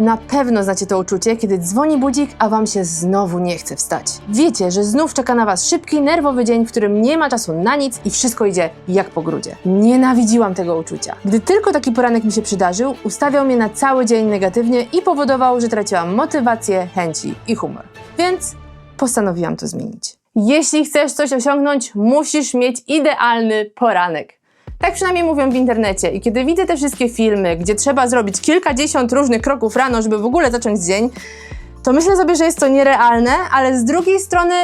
Na pewno znacie to uczucie, kiedy dzwoni budzik, a wam się znowu nie chce wstać. Wiecie, że znów czeka na was szybki, nerwowy dzień, w którym nie ma czasu na nic i wszystko idzie jak po grudzie. Nienawidziłam tego uczucia. Gdy tylko taki poranek mi się przydarzył, ustawiał mnie na cały dzień negatywnie i powodował, że traciłam motywację, chęci i humor. Więc postanowiłam to zmienić. Jeśli chcesz coś osiągnąć, musisz mieć idealny poranek. Tak przynajmniej mówią w internecie. I kiedy widzę te wszystkie filmy, gdzie trzeba zrobić kilkadziesiąt różnych kroków rano, żeby w ogóle zacząć dzień, to myślę sobie, że jest to nierealne, ale z drugiej strony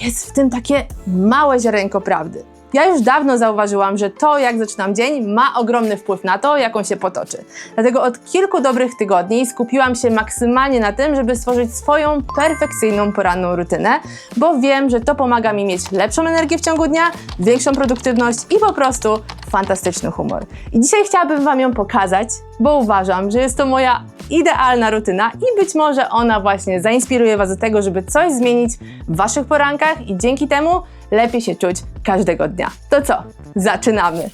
jest w tym takie małe ziarenko prawdy. Ja już dawno zauważyłam, że to, jak zaczynam dzień, ma ogromny wpływ na to, jak on się potoczy. Dlatego od kilku dobrych tygodni skupiłam się maksymalnie na tym, żeby stworzyć swoją perfekcyjną poranną rutynę, bo wiem, że to pomaga mi mieć lepszą energię w ciągu dnia, większą produktywność i po prostu fantastyczny humor. I dzisiaj chciałabym Wam ją pokazać, bo uważam, że jest to moja idealna rutyna i być może ona właśnie zainspiruje Was do tego, żeby coś zmienić w Waszych porankach i dzięki temu lepiej się czuć każdego dnia. To co? Zaczynamy!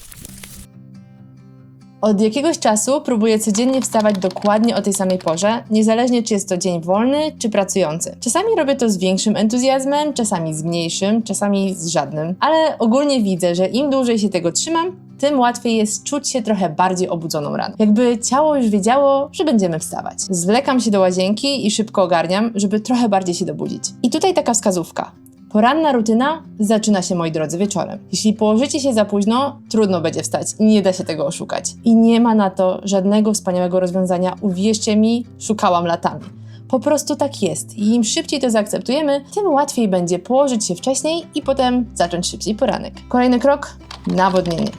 Od jakiegoś czasu próbuję codziennie wstawać dokładnie o tej samej porze, niezależnie czy jest to dzień wolny czy pracujący. Czasami robię to z większym entuzjazmem, czasami z mniejszym, czasami z żadnym, ale ogólnie widzę, że im dłużej się tego trzymam, tym łatwiej jest czuć się trochę bardziej obudzoną rano. Jakby ciało już wiedziało, że będziemy wstawać. Zwlekam się do łazienki i szybko ogarniam, żeby trochę bardziej się dobudzić. I tutaj taka wskazówka. Poranna rutyna zaczyna się, moi drodzy, wieczorem. Jeśli położycie się za późno, trudno będzie wstać i nie da się tego oszukać. I nie ma na to żadnego wspaniałego rozwiązania. Uwierzcie mi, szukałam latami. Po prostu tak jest. I im szybciej to zaakceptujemy, tym łatwiej będzie położyć się wcześniej i potem zacząć szybciej poranek. Kolejny krok nawodnienie.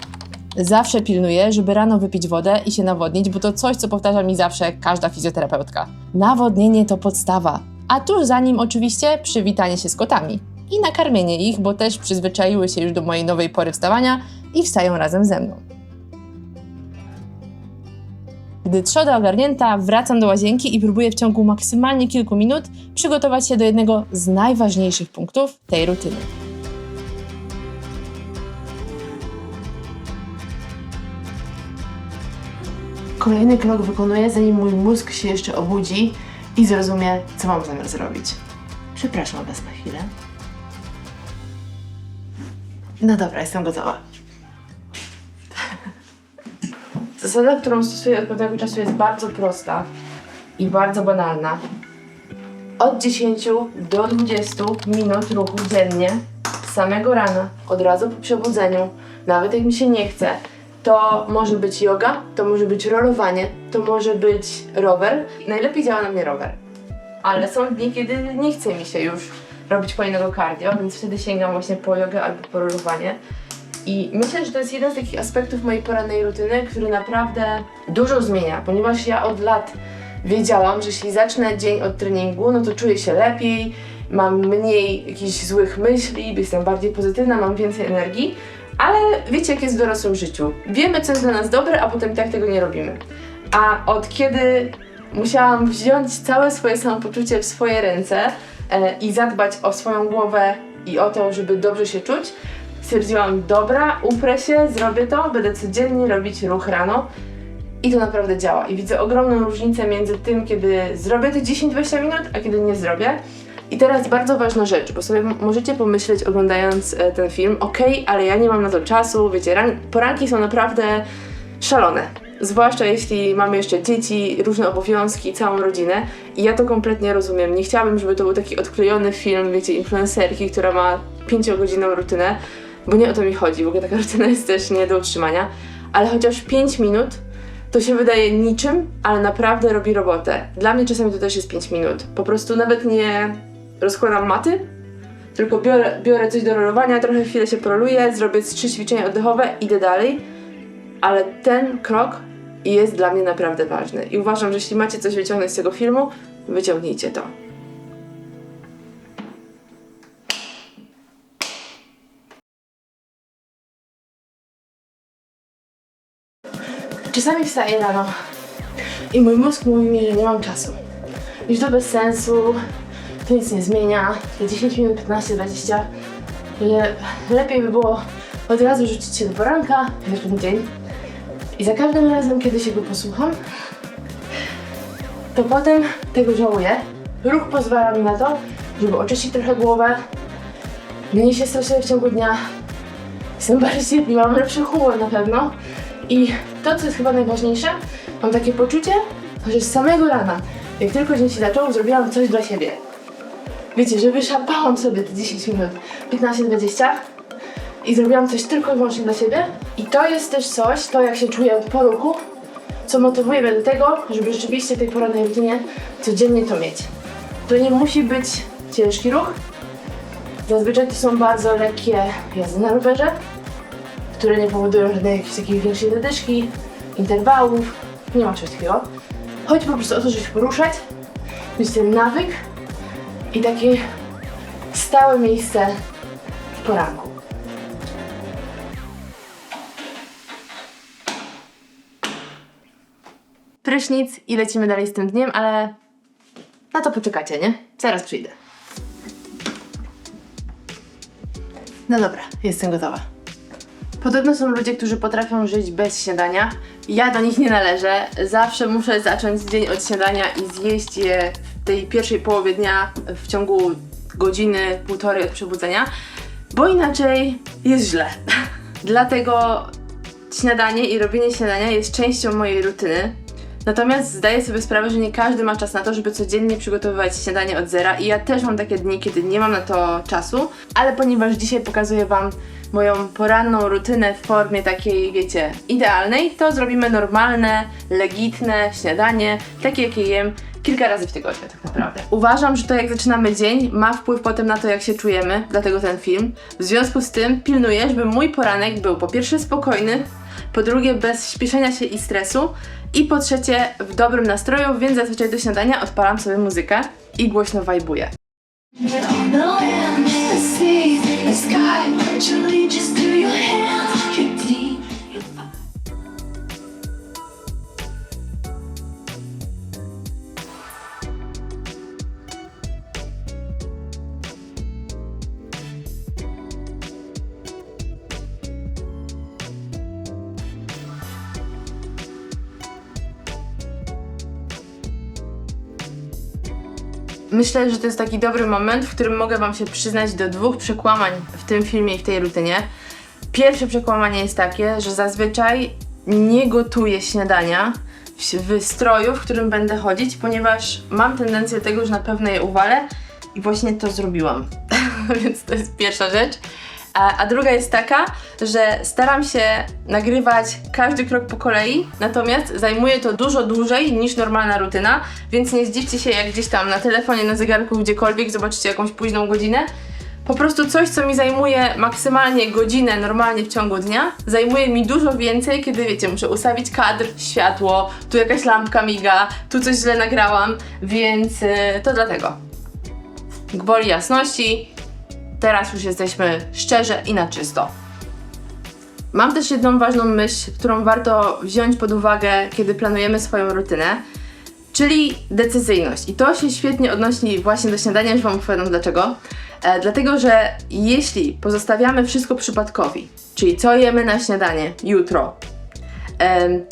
Zawsze pilnuję, żeby rano wypić wodę i się nawodnić, bo to coś, co powtarza mi zawsze każda fizjoterapeutka. Nawodnienie to podstawa, a tuż za nim oczywiście przywitanie się z kotami i nakarmienie ich, bo też przyzwyczaiły się już do mojej nowej pory wstawania i wstają razem ze mną. Gdy trzoda ogarnięta, wracam do łazienki i próbuję w ciągu maksymalnie kilku minut przygotować się do jednego z najważniejszych punktów tej rutyny. Kolejny krok wykonuję, zanim mój mózg się jeszcze obudzi i zrozumie, co mam zamiar zrobić. Przepraszam Was na chwilę. No dobra, jestem gotowa. Zasada, którą stosuję od pewnego czasu jest bardzo prosta i bardzo banalna. Od 10 do 20 minut ruchu dziennie, samego rana, od razu po przebudzeniu, nawet jak mi się nie chce, to może być yoga, to może być rolowanie, to może być rower. Najlepiej działa na mnie rower. Ale są dni, kiedy nie chce mi się już robić kolejnego cardio, więc wtedy sięgam właśnie po jogę albo po rolowanie. I myślę, że to jest jeden z takich aspektów mojej porannej rutyny, który naprawdę dużo zmienia, ponieważ ja od lat wiedziałam, że jeśli zacznę dzień od treningu, no to czuję się lepiej, mam mniej jakichś złych myśli, jestem bardziej pozytywna, mam więcej energii, ale wiecie, jak jest w dorosłym życiu. Wiemy, co jest dla nas dobre, a potem tak tego nie robimy. A od kiedy musiałam wziąć całe swoje samopoczucie w swoje ręce i zadbać o swoją głowę i o to, żeby dobrze się czuć, stwierdziłam, dobra, uprę się, zrobię to, będę codziennie robić ruch rano. I to naprawdę działa. I widzę ogromną różnicę między tym, kiedy zrobię te 10-20 minut, a kiedy nie zrobię. I teraz bardzo ważna rzecz, bo sobie możecie pomyśleć oglądając e, ten film, okej, ale ja nie mam na to czasu, wiecie, ran- poranki są naprawdę szalone. Zwłaszcza jeśli mamy jeszcze dzieci, różne obowiązki, całą rodzinę. I ja to kompletnie rozumiem. Nie chciałabym, żeby to był taki odklejony film, wiecie, influencerki, która ma 5-godzinną rutynę, bo nie o to mi chodzi. W ogóle taka rutyna jest też nie do utrzymania. Ale chociaż 5 minut to się wydaje niczym, ale naprawdę robi robotę. Dla mnie czasami to też jest 5 minut. Po prostu nawet nie rozkładam maty, tylko biorę, biorę coś do rolowania, trochę chwilę się poroluję, zrobię trzy ćwiczenia oddechowe, idę dalej. Ale ten krok jest dla mnie naprawdę ważny. I uważam, że jeśli macie coś wyciągnąć z tego filmu, wyciągnijcie to. Czasami wstaję rano i mój mózg mówi mi, że nie mam czasu. Już to bez sensu, to nic nie zmienia. Te 10 minut, 15, 20, że lepiej by było od razu rzucić się do poranka, w ten dzień. I za każdym razem, kiedy się go posłucham, to potem tego żałuję. Ruch pozwala mi na to, żeby oczyścić trochę głowę, mniej się stresuję w ciągu dnia, jestem bardziej cierpliwa, mam lepszy humor na pewno. I to, co jest chyba najważniejsze, mam takie poczucie, że z samego rana, jak tylko dzień się zaczął, zrobiłam coś dla siebie. Wiecie, że wyszarpałam sobie te 10 minut, 15-20 i zrobiłam coś tylko i wyłącznie dla siebie. I to jest też coś, to jak się czuję po ruchu, co motywuje mnie do tego, żeby rzeczywiście tej porannej rutynie codziennie to mieć. To nie musi być ciężki ruch. Zazwyczaj to są bardzo lekkie jazdy na rowerze, które nie powodują żadnej jakiejś takiej większej zadyszki, interwałów. Nie ma czegoś takiego. Chodzi po prostu o to, żeby się poruszać, mieć ten nawyk i takie stałe miejsce w poranku. Prysznic i lecimy dalej z tym dniem, ale na to poczekacie, nie? Zaraz przyjdę. No dobra, jestem gotowa. Podobno są ludzie, którzy potrafią żyć bez śniadania. Ja do nich nie należę. Zawsze muszę zacząć dzień od śniadania i zjeść je w tej pierwszej połowie dnia w ciągu godziny, półtorej od przebudzenia, bo inaczej jest źle. Dlatego śniadanie i robienie śniadania jest częścią mojej rutyny. Natomiast zdaję sobie sprawę, że nie każdy ma czas na to, żeby codziennie przygotowywać śniadanie od zera i ja też mam takie dni, kiedy nie mam na to czasu, ale ponieważ dzisiaj pokazuję Wam moją poranną rutynę w formie takiej, wiecie, idealnej, to zrobimy normalne, legitne śniadanie, takie jakie jem kilka razy w tygodniu tak naprawdę. Uważam, że to jak zaczynamy dzień ma wpływ potem na to jak się czujemy, dlatego ten film. W związku z tym pilnuję, żeby mój poranek był po pierwsze spokojny, po drugie bez śpieszenia się i stresu i po trzecie w dobrym nastroju, więc zazwyczaj do śniadania odpalam sobie muzykę i głośno wajbuję. Sky, Myślę, że to jest taki dobry moment, w którym mogę Wam się przyznać do dwóch przekłamań w tym filmie i w tej rutynie. Pierwsze przekłamanie jest takie, że zazwyczaj nie gotuję śniadania w, stroju, w którym będę chodzić, ponieważ mam tendencję tego, że na pewno je uwalę i właśnie to zrobiłam. Więc to jest pierwsza rzecz. A, a druga jest taka, że staram się nagrywać każdy krok po kolei, natomiast zajmuje to dużo dłużej niż normalna rutyna, więc nie zdziwcie się, jak gdzieś tam na telefonie, na zegarku, gdziekolwiek zobaczycie jakąś późną godzinę. Po prostu coś, co mi zajmuje maksymalnie godzinę normalnie w ciągu dnia, zajmuje mi dużo więcej, kiedy wiecie, muszę ustawić kadr, światło, tu jakaś lampka miga, tu coś źle nagrałam, więc yy, to dlatego. Gwoli jasności, teraz już jesteśmy szczerze i na czysto. Mam też jedną ważną myśl, którą warto wziąć pod uwagę, kiedy planujemy swoją rutynę, czyli decyzyjność. I to się świetnie odnosi właśnie do śniadania, już Wam opowiadam dlaczego. E, dlatego, że jeśli pozostawiamy wszystko przypadkowi, czyli co jemy na śniadanie jutro,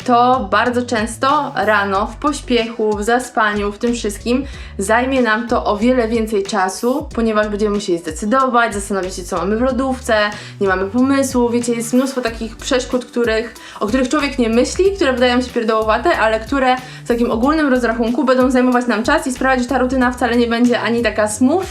to bardzo często rano, w pośpiechu, w zaspaniu, w tym wszystkim zajmie nam to o wiele więcej czasu, ponieważ będziemy musieli zdecydować, zastanowić się, co mamy w lodówce, nie mamy pomysłu, wiecie, jest mnóstwo takich przeszkód, których, o których człowiek nie myśli, które wydają się pierdołowate, ale które w takim ogólnym rozrachunku będą zajmować nam czas i sprawiać, że ta rutyna wcale nie będzie ani taka smooth,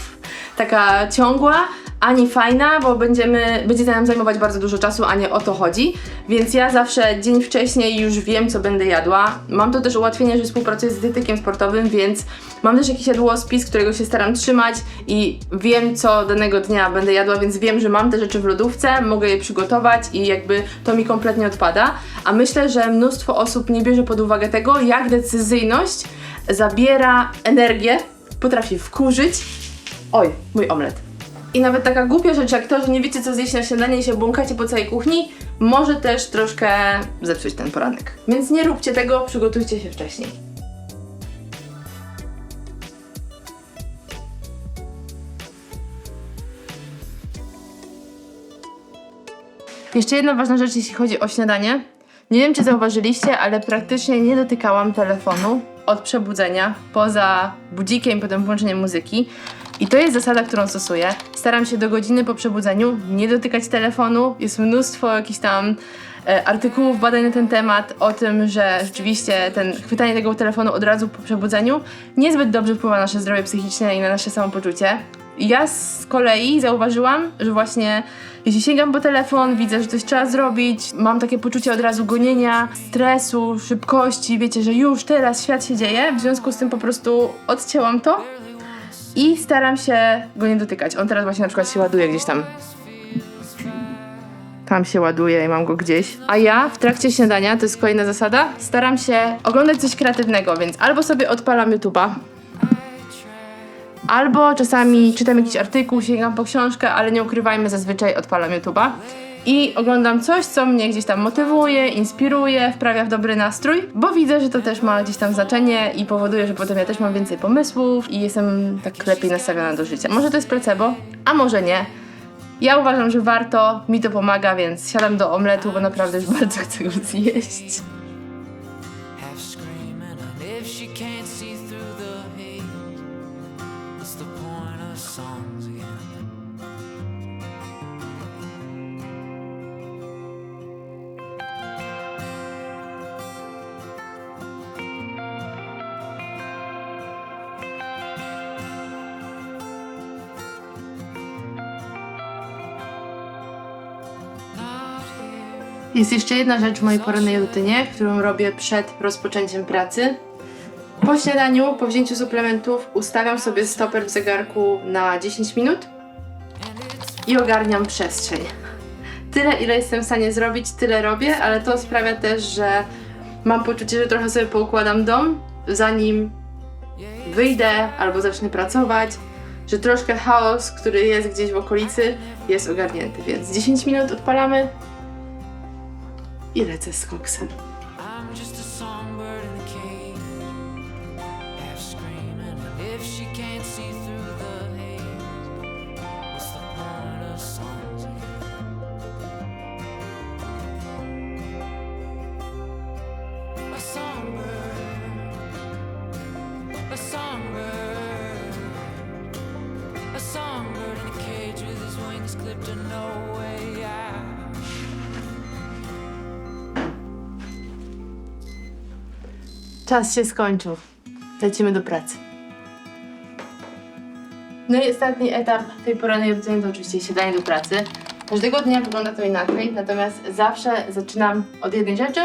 taka ciągła, ani fajna, bo będziemy, będzie nam zajmować bardzo dużo czasu, a nie o to chodzi. Więc ja zawsze dzień wcześniej już wiem, co będę jadła. Mam to też ułatwienie, że współpracuję z dietetykiem sportowym, więc mam też jakiś jadłospis, którego się staram trzymać i wiem, co danego dnia będę jadła, więc wiem, że mam te rzeczy w lodówce, mogę je przygotować i jakby to mi kompletnie odpada. A myślę, że mnóstwo osób nie bierze pod uwagę tego, jak decyzyjność zabiera energię, potrafi wkurzyć. Oj, mój omlet. I nawet taka głupia rzecz jak to, że nie wiecie co zjeść na śniadanie i się błąkacie po całej kuchni, może też troszkę zepsuć ten poranek. Więc nie róbcie tego, przygotujcie się wcześniej. Jeszcze jedna ważna rzecz, jeśli chodzi o śniadanie. Nie wiem, czy zauważyliście, ale praktycznie nie dotykałam telefonu od przebudzenia, poza budzikiem potem włączeniem muzyki. I to jest zasada, którą stosuję. Staram się do godziny po przebudzeniu nie dotykać telefonu. Jest mnóstwo jakichś tam e, artykułów, badań na ten temat, o tym, że rzeczywiście ten chwytanie tego telefonu od razu po przebudzeniu niezbyt dobrze wpływa na nasze zdrowie psychiczne i na nasze samopoczucie. Ja z kolei zauważyłam, że właśnie jeśli sięgam po telefon, widzę, że coś trzeba zrobić, mam takie poczucie od razu gonienia, stresu, szybkości, wiecie, że już teraz świat się dzieje, w związku z tym po prostu odcięłam to i staram się go nie dotykać. On teraz właśnie na przykład się ładuje gdzieś tam. Tam się ładuje i mam go gdzieś. A ja w trakcie śniadania, to jest kolejna zasada, staram się oglądać coś kreatywnego, więc albo sobie odpalam YouTube'a, albo czasami czytam jakiś artykuł, sięgam po książkę, ale nie ukrywajmy, zazwyczaj odpalam YouTube'a. I oglądam coś, co mnie gdzieś tam motywuje, inspiruje, wprawia w dobry nastrój, bo widzę, że to też ma gdzieś tam znaczenie i powoduje, że potem ja też mam więcej pomysłów i jestem tak lepiej nastawiona do życia. Może to jest placebo, a może nie. Ja uważam, że warto, mi to pomaga, więc siadam do omletu, bo naprawdę już bardzo chcę go zjeść. Jest jeszcze jedna rzecz w mojej porannej rutynie, którą robię przed rozpoczęciem pracy. Po śniadaniu, po wzięciu suplementów, ustawiam sobie stoper w zegarku na 10 minut i ogarniam przestrzeń. Tyle, ile jestem w stanie zrobić, tyle robię, ale to sprawia też, że mam poczucie, że trochę sobie poukładam dom, zanim wyjdę albo zacznę pracować, że troszkę chaos, który jest gdzieś w okolicy, jest ogarnięty. Więc 10 minut odpalamy, i lecę z koksem. Czas się skończył. Lecimy do pracy. No i ostatni etap tej porannej rutyny to oczywiście siadanie do pracy. Każdego dnia wygląda to inaczej, natomiast zawsze zaczynam od jednej rzeczy,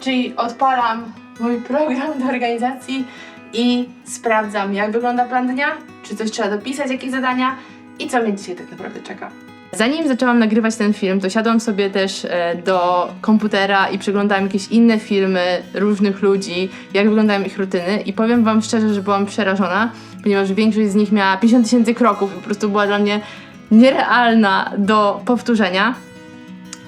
czyli odpalam mój program do organizacji i sprawdzam, jak wygląda plan dnia, czy coś trzeba dopisać, jakieś zadania i co mnie dzisiaj tak naprawdę czeka. Zanim zaczęłam nagrywać ten film, to siadłam sobie też e, do komputera i przeglądałam jakieś inne filmy różnych ludzi, jak wyglądają ich rutyny i powiem wam szczerze, że byłam przerażona, ponieważ większość z nich miała 50 tysięcy kroków i po prostu była dla mnie nierealna do powtórzenia.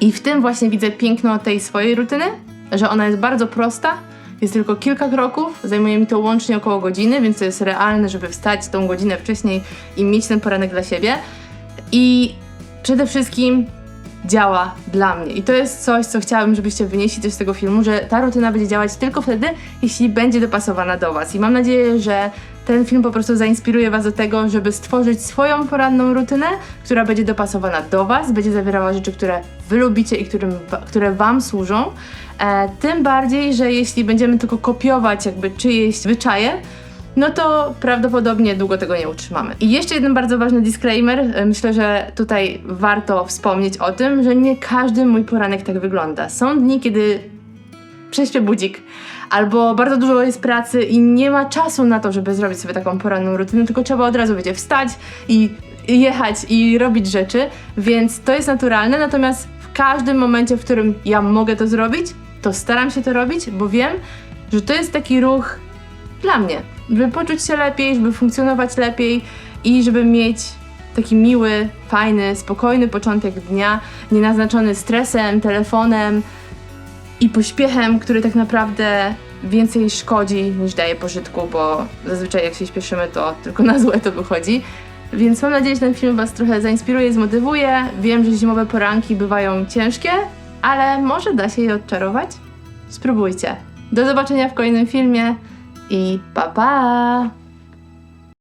I w tym właśnie widzę piękno tej swojej rutyny, że ona jest bardzo prosta, jest tylko kilka kroków, zajmuje mi to łącznie około godziny, więc to jest realne, żeby wstać tą godzinę wcześniej i mieć ten poranek dla siebie. I przede wszystkim działa dla mnie. I to jest coś, co chciałabym, żebyście wynieśli też z tego filmu, że ta rutyna będzie działać tylko wtedy, jeśli będzie dopasowana do Was. I mam nadzieję, że ten film po prostu zainspiruje Was do tego, żeby stworzyć swoją poranną rutynę, która będzie dopasowana do Was, będzie zawierała rzeczy, które Wy lubicie i którym, które Wam służą. E, tym bardziej, że jeśli będziemy tylko kopiować jakby czyjeś zwyczaje, no to prawdopodobnie długo tego nie utrzymamy. I jeszcze jeden bardzo ważny disclaimer. E, Myślę, że tutaj warto wspomnieć o tym, że nie każdy mój poranek tak wygląda. Są dni, kiedy prześpię budzik, albo bardzo dużo jest pracy i nie ma czasu na to, żeby zrobić sobie taką poranną rutynę, tylko trzeba od razu będzie wstać i jechać i robić rzeczy, więc to jest naturalne, natomiast w każdym momencie, w którym ja mogę to zrobić, to staram się to robić, bo wiem, że to jest taki ruch dla mnie, żeby poczuć się lepiej, żeby funkcjonować lepiej i żeby mieć taki miły, fajny, spokojny początek dnia, nie naznaczony stresem, telefonem i pośpiechem, który tak naprawdę więcej szkodzi niż daje pożytku, bo zazwyczaj jak się śpieszymy, to tylko na złe to wychodzi. Więc mam nadzieję, że ten film Was trochę zainspiruje, zmotywuje. Wiem, że zimowe poranki bywają ciężkie, ale może da się je odczarować? Spróbujcie. Do zobaczenia w kolejnym filmie. I pa pa!